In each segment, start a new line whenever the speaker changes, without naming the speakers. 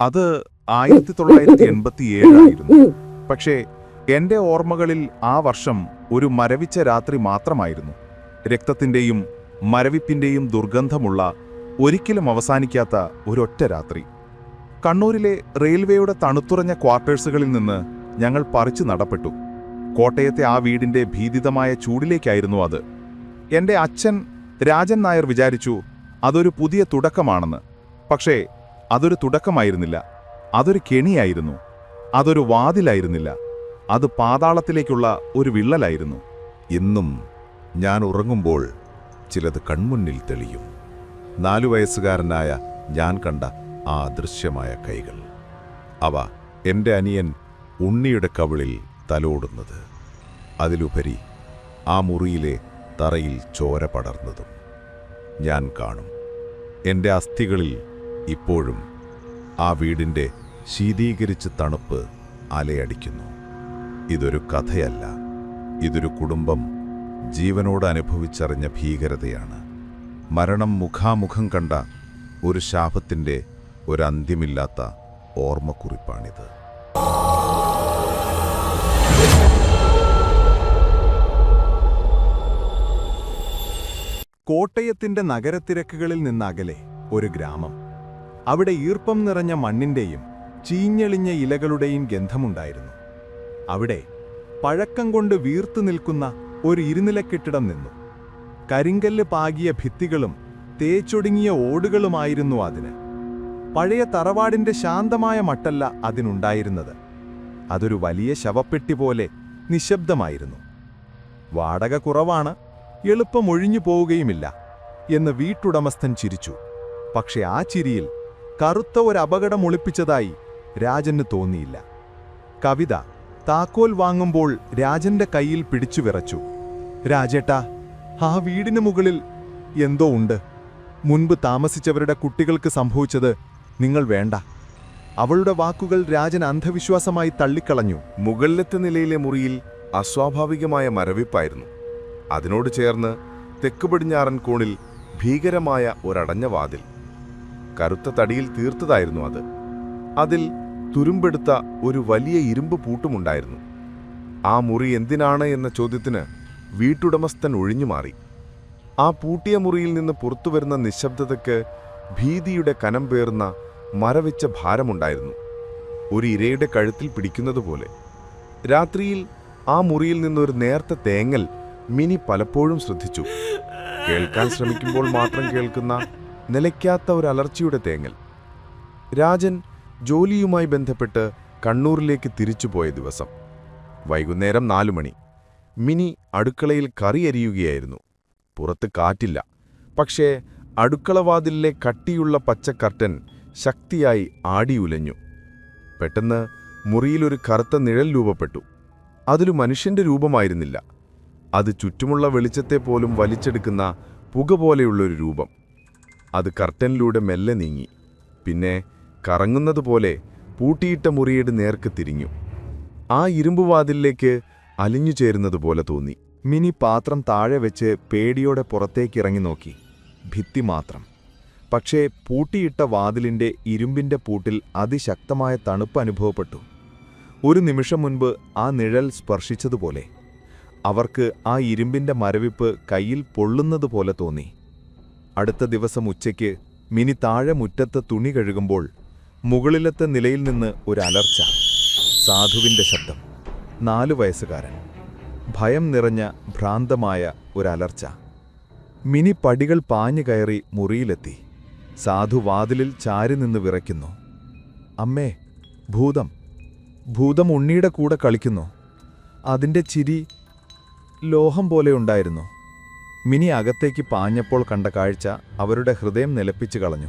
അത് ആയിരത്തി തൊള്ളായിരത്തി എൺപത്തി ഏഴായിരുന്നു പക്ഷേ എന്റെ ഓർമ്മകളിൽ ആ വർഷം ഒരു മരവിച്ച രാത്രി മാത്രമായിരുന്നു. രക്തത്തിന്റെയും മരവിപ്പിന്റെയും ദുർഗന്ധമുള്ള ഒരിക്കലും അവസാനിക്കാത്ത ഒരൊറ്റ രാത്രി. കണ്ണൂരിലെ റെയിൽവേയുടെ തണുത്തുറഞ്ഞ ക്വാർട്ടേഴ്സുകളിൽ നിന്ന് ഞങ്ങൾ പറിച്ചു നടപ്പെട്ടു. കോട്ടയത്തെ ആ വീടിന്റെ ഭീതിതമായ ചൂടിലേക്കായിരുന്നു അത്. എന്റെ അച്ഛൻ രാജൻ നായർ വിചാരിച്ചു അതൊരു പുതിയ തുടക്കമാണെന്ന്. പക്ഷേ അതൊരു തുടക്കമായിരുന്നില്ല. അതൊരു കെണിയായിരുന്നു. അതൊരു വാതിലായിരുന്നില്ല. അത് പാതാളത്തിലേക്കുള്ള ഒരു വിള്ളലായിരുന്നു.
ഇന്നും ഞാൻ ഉറങ്ങുമ്പോൾ ചിലത് കൺമുന്നിൽ തെളിയും. നാലു വയസ്സുകാരനായ ഞാൻ കണ്ട ആ അദൃശ്യമായ കൈകൾ. അവ എന്റെ അനിയൻ ഉണ്ണിയുടെ കവിളിൽ തലോടുന്നത്. അതിലുപരി ആ മുറിയിലെ തറയിൽ ചോര പടർന്നതും ഞാൻ കാണും. എന്റെ അസ്ഥികളിൽ ഇപ്പോഴും ആ വീടിന്റെ ശീതീകരിച്ച് തണുപ്പ് അലയടിക്കുന്നു. ഇതൊരു കഥയല്ല. ഇതൊരു കുടുംബം ജീവനോട് അനുഭവിച്ചറിഞ്ഞ ഭീകരതയാണ്. മരണം മുഖാമുഖം കണ്ട ഒരു ശാപത്തിന്റെ ഒരന്ത്യമില്ലാത്ത ഓർമ്മക്കുറിപ്പാണിത്.
കോട്ടയത്തിന്റെ നഗരത്തിരക്കുകളിൽ നിന്നകലെ ഒരു ഗ്രാമം. അവിടെ ഈർപ്പം നിറഞ്ഞ മണ്ണിന്റെയും ചീഞ്ഞെളിഞ്ഞ ഇലകളുടെയും ഗന്ധമുണ്ടായിരുന്നു. അവിടെ പഴക്കം കൊണ്ട് വീർത്തു നിൽക്കുന്ന ഒരു ഇരുനില കെട്ടിടം നിന്നു. കരിങ്കല്ല് പാകിയ ഭിത്തികളും തേച്ചൊടുങ്ങിയ ഓടുകളുമായിരുന്നു അതിന്. പഴയ തറവാടിന്റെ ശാന്തമായ മട്ടല്ല അതിനുണ്ടായിരുന്നത്. അതൊരു വലിയ ശവപ്പെട്ടി പോലെ നിശബ്ദമായിരുന്നു. വാടക കുറവാണ് എളുപ്പം ഒഴിഞ്ഞു പോവുകയുമില്ല എന്ന് വീട്ടുടമസ്ഥൻ ചിരിച്ചു. പക്ഷെ ആ ചിരിയിൽ കറുത്ത ഒരു അപകടം ഒളിപ്പിച്ചതായി രാജന് തോന്നിയില്ല. കവിത താക്കോൽ വാങ്ങുമ്പോൾ രാജന്റെ കയ്യിൽ പിടിച്ചു വിറച്ചു. രാജേട്ടാ ആ വീടിന് മുകളിൽ എന്തോ ഉണ്ട്. മുൻപ് താമസിച്ചവരുടെ കുട്ടികൾക്ക് സംഭവിച്ചത് നിങ്ങൾ വേണ്ട. അവളുടെ വാക്കുകൾ രാജൻ അന്ധവിശ്വാസമായി തള്ളിക്കളഞ്ഞു.
മുകളിലത്തെ നിലയിലെ മുറിയിൽ അസ്വാഭാവികമായ മരവിപ്പായിരുന്നു. അതിനോട് ചേർന്ന് തെക്ക് പടിഞ്ഞാറൻ കോണിൽ ഭീകരമായ ഒരടഞ്ഞ വാതിൽ. കറുത്ത തടിയിൽ തീർത്തതായിരുന്നു അത്. അതിൽ തുരുമ്പെടുത്ത ഒരു വലിയ ഇരുമ്പ് പൂട്ടുമുണ്ടായിരുന്നു. ആ മുറി എന്തിനാണ് എന്ന ചോദ്യത്തിന് വീട്ടുടമസ്ഥൻ ഒഴിഞ്ഞുമാറി ആ പൂട്ടിയ മുറിയിൽ നിന്ന് പുറത്തുവരുന്ന നിശബ്ദതയ്ക്ക് ഭീതിയുടെ കനം പേർന്ന മരവിച്ച ഭാരമുണ്ടായിരുന്നു. ഒരു ഇരയുടെ കഴുത്തിൽ പിടിക്കുന്നതുപോലെ. രാത്രിയിൽ ആ മുറിയിൽ നിന്നൊരു നേർത്ത തേങ്ങൽ മിനി പലപ്പോഴും ശ്രദ്ധിച്ചു. കേൾക്കാൻ ശ്രമിക്കുമ്പോൾ മാത്രം കേൾക്കുന്ന നിലയ്ക്കാത്ത ഒരു അലർച്ചയുടെ തേങ്ങൽ. രാജൻ ജോലിയുമായി ബന്ധപ്പെട്ട് കണ്ണൂരിലേക്ക് തിരിച്ചുപോയ ദിവസം. വൈകുന്നേരം നാലു മണി. മിനി അടുക്കളയിൽ കറി അരിയുകയായിരുന്നു. പുറത്ത് കാറ്റില്ല. പക്ഷേ അടുക്കളവാതിലിലെ കട്ടിയുള്ള പച്ച കർട്ടൻ ശക്തിയായി ആടിയുലഞ്ഞു. പെട്ടെന്ന് മുറിയിലൊരു കറുത്ത നിഴൽ രൂപപ്പെട്ടു. അതൊരു മനുഷ്യന്റെ രൂപമായിരുന്നില്ല. അത് ചുറ്റുമുള്ള വെളിച്ചത്തെ പോലും വലിച്ചെടുക്കുന്ന പുക പോലെയുള്ളൊരു രൂപം. അത് കർട്ടനിലൂടെ മെല്ലെ നീങ്ങി. പിന്നെ കറങ്ങുന്നതുപോലെ പൂട്ടിയിട്ട മുറിയുടെ നേർക്ക് തിരിഞ്ഞു. ആ ഇരുമ്പുവാതിലേക്ക് അലിഞ്ഞു ചേരുന്നതുപോലെ തോന്നി.
മിനി പാത്രം താഴെ വെച്ച് പേടിയോടെ പുറത്തേക്കിറങ്ങി നോക്കി. ഭിത്തി മാത്രം. പക്ഷേ പൂട്ടിയിട്ട വാതിലിന്റെ ഇരുമ്പിന്റെ പൂട്ടിൽ അതിശക്തമായ തണുപ്പ് അനുഭവപ്പെട്ടു. ഒരു നിമിഷം മുൻപ് ആ നിഴൽ സ്പർശിച്ചതുപോലെ. അവർക്ക് ആ ഇരുമ്പിന്റെ മരവിപ്പ് കയ്യിൽ പൊള്ളുന്നതുപോലെ തോന്നി. അടുത്ത ദിവസം ഉച്ചയ്ക്ക് മിനി താഴെ മുറ്റത്ത് തുണി കഴുകുമ്പോൾ മുകളിലത്തെ നിലയിൽ നിന്ന് ഒരു അലർച്ച. സാധുവിന്റെ ശബ്ദം. നാലു വയസ്സുകാരൻ. ഭയം നിറഞ്ഞ ഭ്രാന്തമായ ഒരലർച്ച മിനി പടികൾ പാഞ്ഞു കയറി മുറിയിലെത്തി. സാധു വാതിലിൽ ചാരി നിന്ന് വിറയ്ക്കുന്നു. അമ്മേ ഭൂതം. ഭൂതം ഉണ്ണിയുടെ കൂടെ കളിക്കുന്നു. അതിന്റെ ചിരി ലോഹം പോലെ ഉണ്ടായിരുന്നു. മിനി അകത്തേക്ക് പാഞ്ഞപ്പോൾ കണ്ട കാഴ്ച അവരുടെ ഹൃദയം നിലപ്പിച്ചു കളഞ്ഞു.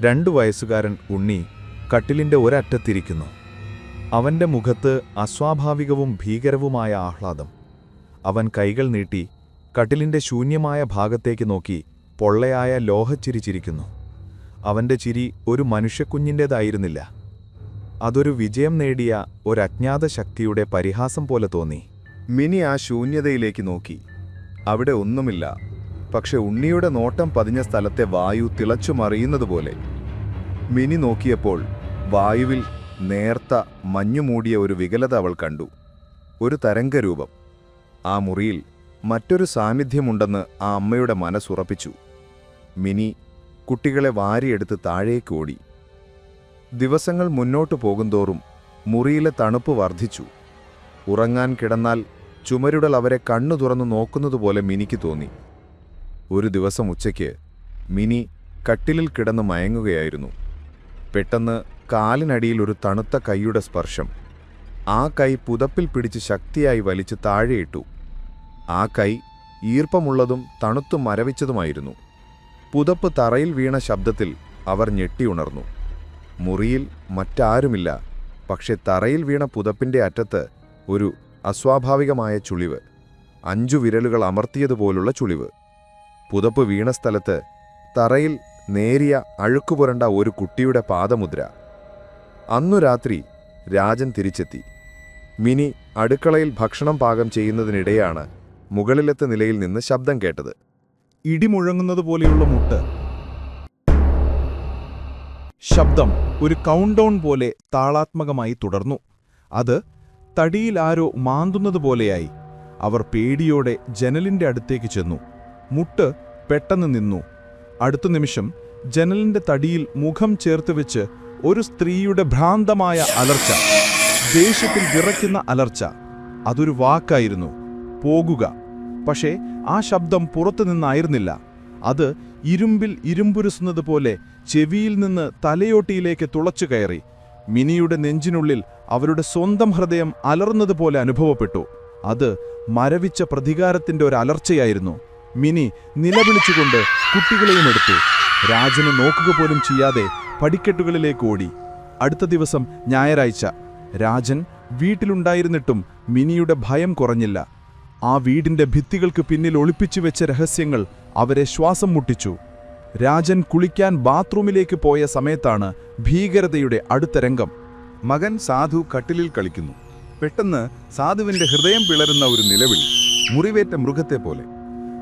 രണ്ടു വയസ്സുകാരൻ ഉണ്ണി കട്ടിലിന്റെ ഒരറ്റത്തിരിക്കുന്നു. അവന്റെ മുഖത്ത് അസ്വാഭാവികവും ഭീകരവുമായ ആഹ്ലാദം. അവൻ കൈകൾ നീട്ടി കട്ടിലിന്റെ ശൂന്യമായ ഭാഗത്തേക്ക് നോക്കി പൊള്ളയായ ലോഹച്ചിരി ചിരിക്കുന്നു അവന്റെ ചിരി ഒരു മനുഷ്യക്കുഞ്ഞിന്റേതായിരുന്നില്ല അതൊരു വിജയം നേടിയ ഒരജ്ഞാത ശക്തിയുടെ പരിഹാസം പോലെ തോന്നി.
മിനി ആ ശൂന്യതയിലേക്ക് നോക്കി. അവിടെ ഒന്നുമില്ല. പക്ഷെ ഉണ്ണിയുടെ നോട്ടം പതിഞ്ഞ സ്ഥലത്തെ വായു തിളച്ചു മറിയുന്നതുപോലെ മിനി നോക്കിയപ്പോൾ വായുവിൽ നേർത്ത മഞ്ഞുമൂടിയ ഒരു വികലത അവൾ കണ്ടു. ഒരു തരംഗരൂപം. ആ മുറിയിൽ മറ്റൊരു സാന്നിധ്യമുണ്ടെന്ന് ആ അമ്മയുടെ മനസ്സുറപ്പിച്ചു. മിനി കുട്ടികളെ വാരിയെടുത്ത് താഴേക്ക് ഓടി. ദിവസങ്ങൾ മുന്നോട്ടു പോകുന്തോറും മുറിയിലെ തണുപ്പ് വർദ്ധിച്ചു. ഉറങ്ങാൻ കിടന്നാൽ ചുമരുടൽ അവരെ കണ്ണു തുറന്നു നോക്കുന്നതുപോലെ മിനിക്ക് തോന്നി. ഒരു ദിവസം ഉച്ചയ്ക്ക് മിനി കട്ടിലിൽ കിടന്ന് മയങ്ങുകയായിരുന്നു. പെട്ടെന്ന് കാലിനടിയിൽ ഒരു തണുത്ത കൈയുടെ സ്പർശം. ആ കൈ പുതപ്പിൽ പിടിച്ച് ശക്തിയായി വലിച്ച് താഴെയിട്ടു. ആ കൈ ഈർപ്പമുള്ളതും തണുത്തു മരവിച്ചതുമായിരുന്നു. പുതപ്പ് തറയിൽ വീണ ശബ്ദത്തിൽ അവർ ഞെട്ടിയുണർന്നു മുറിയിൽ മറ്റാരുമില്ല പക്ഷെ തറയിൽ വീണ പുതപ്പിന്റെ അറ്റത്ത് ഒരു അസ്വാഭാവികമായ ചുളിവ്. അഞ്ചു വിരലുകൾ അമർത്തിയതുപോലുള്ള ചുളിവ്. പുതപ്പ് വീണ സ്ഥലത്ത് തറയിൽ നേരിയ അഴുക്കുപുരണ്ട ഒരു കുട്ടിയുടെ പാദമുദ്ര. അന്നു രാത്രി രാജൻ തിരിച്ചെത്തി. മിനി അടുക്കളയിൽ ഭക്ഷണം പാകം ചെയ്യുന്നതിനിടെയാണ് മുകളിലത്തെ നിലയിൽ നിന്ന് ശബ്ദം കേട്ടത്.
ഇടിമുഴങ്ങുന്നത് പോലെയുള്ള മുട്ട്. ശബ്ദം ഒരു കൗണ്ട് ഡൗൺ പോലെ താളാത്മകമായി തുടർന്നു. അത് തടിയിൽ ആരോ മാന്തുന്നത് പോലെയായി. അവർ പേടിയോടെ ജനലിന്റെ അടുത്തേക്ക് ചെന്നു. മുട്ട് പെട്ടെന്ന് നിന്നു. അടുത്ത നിമിഷം ജനലിന്റെ തടിയിൽ മുഖം ചേർത്ത് വെച്ച് ഒരു സ്ത്രീയുടെ ഭ്രാന്തമായ അലർച്ച ദേഷ്യത്തിൽ വിറയ്ക്കുന്ന അലർച്ച അതൊരു വാക്കായിരുന്നു പോകുക. പക്ഷേ ആ ശബ്ദം പുറത്തു നിന്നായിരുന്നില്ല. അത് ഇരുമ്പിൽ ഇരുമ്പുരുസുന്നത് പോലെ ചെവിയിൽ നിന്ന് തലയോട്ടിയിലേക്ക് തുളച്ചു കയറി മിനിയുടെ നെഞ്ചിനുള്ളിൽ അവരുടെ സ്വന്തം ഹൃദയം അലർന്നതുപോലെ അനുഭവപ്പെട്ടു. അത് മരവിച്ച പ്രതികാരത്തിന്റെ ഒരു അലർച്ചയായിരുന്നു. മിനി നിലവിളിച്ചുകൊണ്ട് കുട്ടികളെയും എടുത്തു. രാജനെ നോക്കുക പോലും ചെയ്യാതെ പടിക്കെട്ടുകളിലേക്ക് ഓടി. അടുത്ത ദിവസം ഞായറാഴ്ച. രാജൻ വീട്ടിലുണ്ടായിരുന്നിട്ടും മിനിയുടെ ഭയം കുറഞ്ഞില്ല. ആ വീടിന്റെ ഭിത്തികൾക്ക് പിന്നിൽ ഒളിപ്പിച്ചു വെച്ച രഹസ്യങ്ങൾ അവരെ ശ്വാസം മുട്ടിച്ചു. രാജൻ കുളിക്കാൻ ബാത്റൂമിലേക്ക് പോയ സമയത്താണ് ഭീകരതയുടെ അടുത്ത രംഗം.
മകൻ സാധു കട്ടിലിൽ കളിക്കുന്നു. പെട്ടെന്ന് സാധുവിന്റെ ഹൃദയം പിളരുന്ന ഒരു നിലവിളി മുറിവേറ്റ മൃഗത്തെ പോലെ.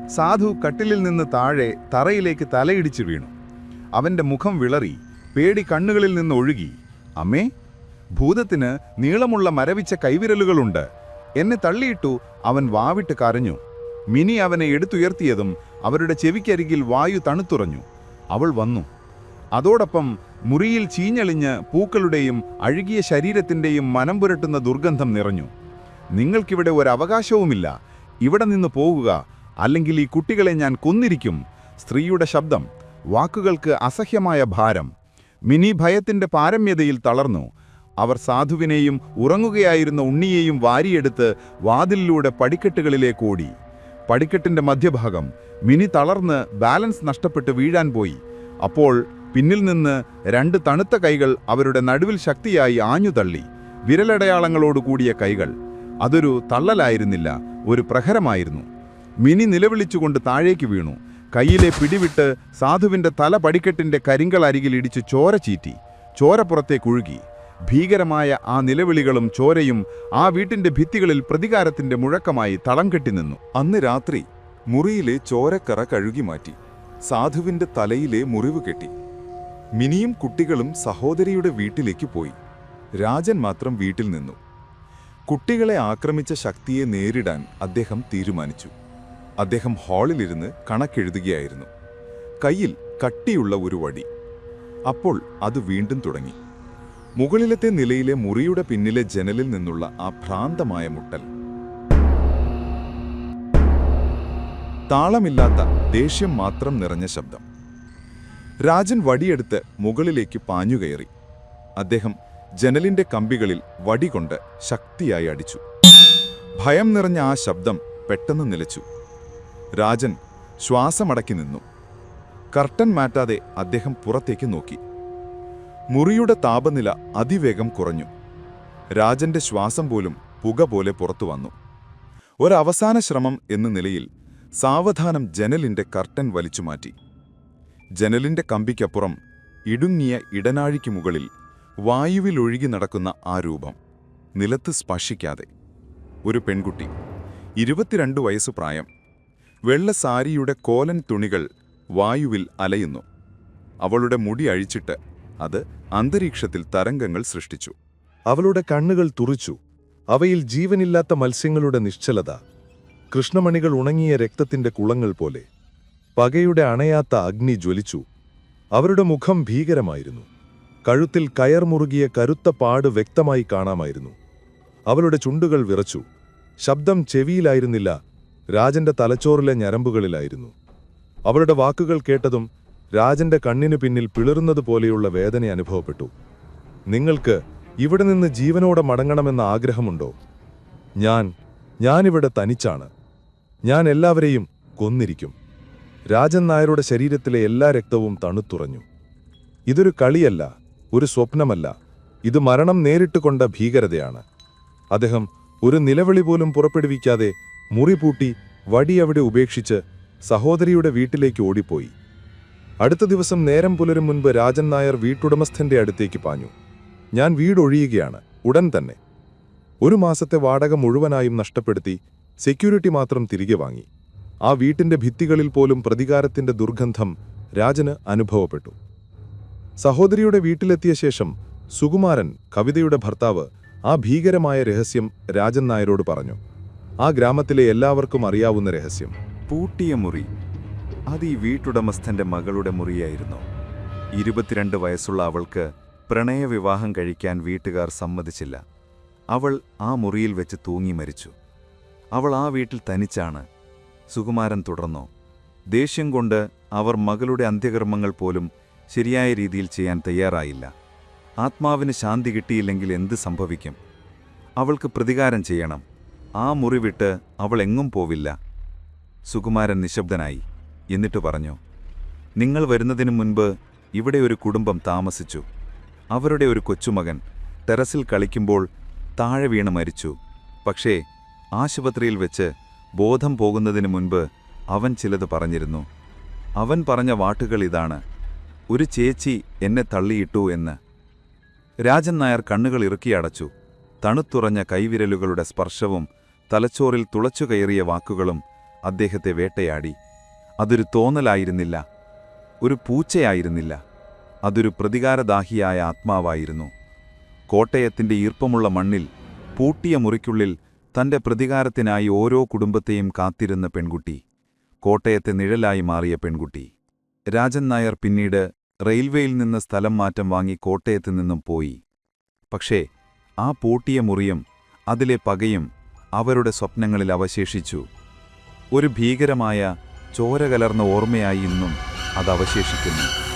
സാധു കട്ടിലിൽ നിന്ന് താഴെ തറയിലേക്ക് തലയിടിച്ച് വീണു. അവന്റെ മുഖം വിളറി പേടി കണ്ണുകളിൽ നിന്ന് ഒഴുകി. അമ്മേ ഭൂതത്തിന് നീളമുള്ള മരവിച്ച കൈവിരലുകളുണ്ട്. എന്നെ തള്ളിയിട്ടു അവൻ വാവിട്ട് കരഞ്ഞു. മിനി അവനെ എടുത്തുയർത്തിയതും അവരുടെ ചെവിക്കരികിൽ വായു തണുത്തുറഞ്ഞു. അവൾ വന്നു. അതോടൊപ്പം മുറിയിൽ ചീഞ്ഞളിഞ്ഞ് പൂക്കളുടെയും അഴുകിയ ശരീരത്തിന്റെയും മനം പുരട്ടുന്ന ദുർഗന്ധം നിറഞ്ഞു. നിങ്ങൾക്കിവിടെ ഒരു അവകാശവുമില്ല ഇവിടെ നിന്ന് പോകുക അല്ലെങ്കിൽ ഈ കുട്ടികളെ ഞാൻ കൊന്നിരിക്കും. സ്ത്രീയുടെ ശബ്ദം. വാക്കുകൾക്ക് അസഹ്യമായ ഭാരം. മിനി ഭയത്തിന്റെ പാരമ്യതയിൽ തളർന്നു. അവർ സാധുവിനെയും ഉറങ്ങുകയായിരുന്ന ഉണ്ണിയെയും വാരിയെടുത്ത് വാതിലിലൂടെ പടിക്കെട്ടുകളിലേക്ക് ഓടി. പടിക്കെട്ടിന്റെ മധ്യഭാഗം മിനി തളർന്ന് ബാലൻസ് നഷ്ടപ്പെട്ട് വീഴാൻ പോയി. അപ്പോൾ പിന്നിൽ നിന്ന് രണ്ട് തണുത്ത കൈകൾ അവരുടെ നടുവിൽ ശക്തിയായി ആഞ്ഞുതള്ളി. വിരലടയാളങ്ങളോട് കൂടിയ കൈകൾ. അതൊരു തള്ളലായിരുന്നില്ല ഒരു പ്രഹരമായിരുന്നു. മിനി നിലവിളിച്ചുകൊണ്ട് താഴേക്ക് വീണു. കയ്യിലെ പിടിവിട്ട് സാധുവിന്റെ തല പടിക്കെട്ടിന്റെ കരിങ്കൾ അരികിൽ ഇടിച്ച് ചോര ചീറ്റി. ചോര പുറത്തേക്കൊഴുകി ഭീകരമായ ആ നിലവിളികളും ചോരയും ആ വീട്ടിന്റെ ഭിത്തികളിൽ പ്രതികാരത്തിന്റെ മുഴക്കമായി തളം കെട്ടി നിന്നു.
അന്ന് രാത്രി മുറിയിലെ ചോരക്കറ കഴുകി മാറ്റി സാധുവിന്റെ തലയിലെ മുറിവ് കെട്ടി. മിനിയും കുട്ടികളും സഹോദരിയുടെ വീട്ടിലേക്ക് പോയി. രാജൻ മാത്രം വീട്ടിൽ നിന്നു. കുട്ടികളെ ആക്രമിച്ച ശക്തിയെ നേരിടാൻ അദ്ദേഹം തീരുമാനിച്ചു. അദ്ദേഹം ഹാളിലിരുന്ന് കണക്കെഴുതുകയായിരുന്നു. കയ്യിൽ കട്ടിയുള്ള ഒരു വടി. അപ്പോൾ അത് വീണ്ടും തുടങ്ങി. മുകളിലത്തെ നിലയിലെ മുറിയുടെ പിന്നിലെ ജനലിൽ നിന്നുള്ള ആ ഭ്രാന്തമായ മുട്ടൽ. താളമില്ലാത്ത ദേഷ്യം മാത്രം നിറഞ്ഞ ശബ്ദം. രാജൻ വടിയെടുത്ത് മുകളിലേക്ക് പാഞ്ഞുകയറി അദ്ദേഹം ജനലിന്റെ കമ്പികളിൽ വടികൊണ്ട് ശക്തിയായി അടിച്ചു. ഭയം നിറഞ്ഞ ആ ശബ്ദം പെട്ടെന്ന് നിലച്ചു. രാജൻ ശ്വാസമടക്കി നിന്നു. കർട്ടൻ മാറ്റാതെ അദ്ദേഹം പുറത്തേക്ക് നോക്കി. മുറിയുടെ താപനില അതിവേഗം കുറഞ്ഞു. രാജന്റെ ശ്വാസം പോലും പുക പോലെ പുറത്തു വന്നു. ഒരവസാന ശ്രമം എന്ന നിലയിൽ സാവധാനം ജനലിന്റെ കർട്ടൻ വലിച്ചുമാറ്റി ജനലിന്റെ കമ്പിക്കപ്പുറം ഇടുങ്ങിയ ഇടനാഴിക്ക് മുകളിൽ വായുവിലൊഴുകി നടക്കുന്ന ആ രൂപം നിലത്ത് സ്പർശിക്കാതെ. ഒരു പെൺകുട്ടി ഇരുപത്തിരണ്ട് വയസ്സു പ്രായം വെള്ള സാരിയുടെ കോലൻ തുണികൾ വായുവിൽ അലയുന്നു. അവളുടെ മുടി അഴിച്ചിട്ട് അത് അന്തരീക്ഷത്തിൽ തരംഗങ്ങൾ സൃഷ്ടിച്ചു.
അവളുടെ കണ്ണുകൾ തുറിച്ചു. അവയിൽ ജീവനില്ലാത്ത മത്സ്യങ്ങളുടെ നിശ്ചലത കൃഷ്ണമണികൾ ഉണങ്ങിയ രക്തത്തിന്റെ കുളങ്ങൾ പോലെ. പകയുടെ അണയാത്ത അഗ്നി ജ്വലിച്ചു. അവരുടെ മുഖം ഭീകരമായിരുന്നു. കഴുത്തിൽ കയർ മുറുകിയ കരുത്ത പാട് വ്യക്തമായി കാണാമായിരുന്നു. അവളുടെ ചുണ്ടുകൾ വിറച്ചു. ശബ്ദം ചെവിയിലായിരുന്നില്ല. രാജന്റെ തലച്ചോറിലെ ഞരമ്പുകളിലായിരുന്നു. അവളുടെ വാക്കുകൾ കേട്ടതും രാജന്റെ കണ്ണിനു പിന്നിൽ പിളറുന്നതുപോലെയുള്ള വേദന അനുഭവപ്പെട്ടു. നിങ്ങൾക്ക് ഇവിടെ നിന്ന് ജീവനോടെ മടങ്ങണമെന്ന ആഗ്രഹമുണ്ടോ? ഞാൻ ഞാനിവിടെ തനിച്ചാണ്. ഞാൻ എല്ലാവരെയും കൊന്നിരിക്കും. രാജൻ നായരുടെ ശരീരത്തിലെ എല്ലാ രക്തവും തണുത്തുറഞ്ഞു. ഇതൊരു കളിയല്ല ഒരു സ്വപ്നമല്ല. ഇത് മരണം നേരിട്ട് കൊണ്ട ഭീകരതയാണ്. അദ്ദേഹം ഒരു നിലവിളി പോലും പുറപ്പെടുവിക്കാതെ മുറി പൂട്ടി വടി അവിടെ ഉപേക്ഷിച്ച് സഹോദരിയുടെ വീട്ടിലേക്ക് ഓടിപ്പോയി. അടുത്ത ദിവസം നേരം പുലരും മുൻപ് രാജൻ നായർ വീട്ടുടമസ്ഥന്റെ അടുത്തേക്ക് പാഞ്ഞു. ഞാൻ വീടൊഴിയുകയാണ് ഉടൻ തന്നെ. ഒരു മാസത്തെ വാടക മുഴുവനായും നഷ്ടപ്പെടുത്തി സെക്യൂരിറ്റി മാത്രം തിരികെ വാങ്ങി. ആ വീട്ടിന്റെ ഭിത്തികളിൽ പോലും പ്രതികാരത്തിന്റെ ദുർഗന്ധം രാജന് അനുഭവപ്പെട്ടു. സഹോദരിയുടെ വീട്ടിലെത്തിയ ശേഷം സുകുമാരൻ കവിതയുടെ ഭർത്താവ് ആ ഭീകരമായ രഹസ്യം രാജൻ നായരോട് പറഞ്ഞു. ആ ഗ്രാമത്തിലെ എല്ലാവർക്കും അറിയാവുന്ന രഹസ്യം.
പൂട്ടിയ മുറി. അത് ഈ വീട്ടുടമസ്ഥന്റെ മകളുടെ മുറിയായിരുന്നു. ഇരുപത്തിരണ്ട് വയസ്സുള്ള അവൾക്ക് പ്രണയവിവാഹം കഴിക്കാൻ വീട്ടുകാർ സമ്മതിച്ചില്ല. അവൾ ആ മുറിയിൽ വെച്ച് തൂങ്ങി മരിച്ചു. അവൾ ആ വീട്ടിൽ തനിച്ചാണ്. സുകുമാരൻ തുടർന്നു ദേഷ്യം കൊണ്ട് അവർ മകളുടെ അന്ത്യകർമ്മങ്ങൾ പോലും ശരിയായ രീതിയിൽ ചെയ്യാൻ തയ്യാറായില്ല. ആത്മാവിന് ശാന്തി കിട്ടിയില്ലെങ്കിൽ എന്ത് സംഭവിക്കും? അവൾക്ക് പ്രതികാരം ചെയ്യണം. ആ മുറി വിട്ട് അവൾ എങ്ങും പോവില്ല. സുകുമാരൻ നിശബ്ദനായി എന്നിട്ട് പറഞ്ഞു നിങ്ങൾ വരുന്നതിനു മുൻപ് ഇവിടെ ഒരു കുടുംബം താമസിച്ചു. അവരുടെ ഒരു കൊച്ചുമകൻ ടെറസിൽ കളിക്കുമ്പോൾ താഴെ വീണ് മരിച്ചു. പക്ഷേ ആശുപത്രിയിൽ വെച്ച് ബോധം പോകുന്നതിന് മുൻപ് അവൻ ചിലത് പറഞ്ഞിരുന്നു. അവൻ പറഞ്ഞ വാട്ടുകൾ ഇതാണ്. ഒരു ചേച്ചി എന്നെ തള്ളിയിട്ടു എന്ന്. രാജൻ നായർ കണ്ണുകൾ ഇറുക്കിയടച്ചു തണുത്തുറഞ്ഞ കൈവിരലുകളുടെ സ്പർശവും തലച്ചോറിൽ തുളച്ചുകയറിയ വാക്കുകളും അദ്ദേഹത്തെ വേട്ടയാടി. അതൊരു തോന്നലായിരുന്നില്ല. ഒരു പൂച്ചയായിരുന്നില്ല. അതൊരു പ്രതികാരദാഹിയായ ആത്മാവായിരുന്നു. കോട്ടയത്തിന്റെ ഈർപ്പമുള്ള മണ്ണിൽ പൂട്ടിയ മുറിക്കുള്ളിൽ തന്റെ പ്രതികാരത്തിനായി ഓരോ കുടുംബത്തെയും കാത്തിരുന്ന പെൺകുട്ടി കോട്ടയത്തെ നിഴലായി മാറിയ പെൺകുട്ടി. രാജൻ നായർ പിന്നീട് റെയിൽവേയിൽ നിന്ന് സ്ഥലം മാറ്റം വാങ്ങി കോട്ടയത്ത് നിന്നും പോയി. പക്ഷേ ആ പൂട്ടിയ മുറിയും അതിലെ പകയും അവരുടെ സ്വപ്നങ്ങളിൽ അവശേഷിച്ചു. ഒരു ഭീകരമായ ചോര കലർന്ന ഓർമ്മയായി ഇന്നും അത് അവശേഷിക്കുന്നു.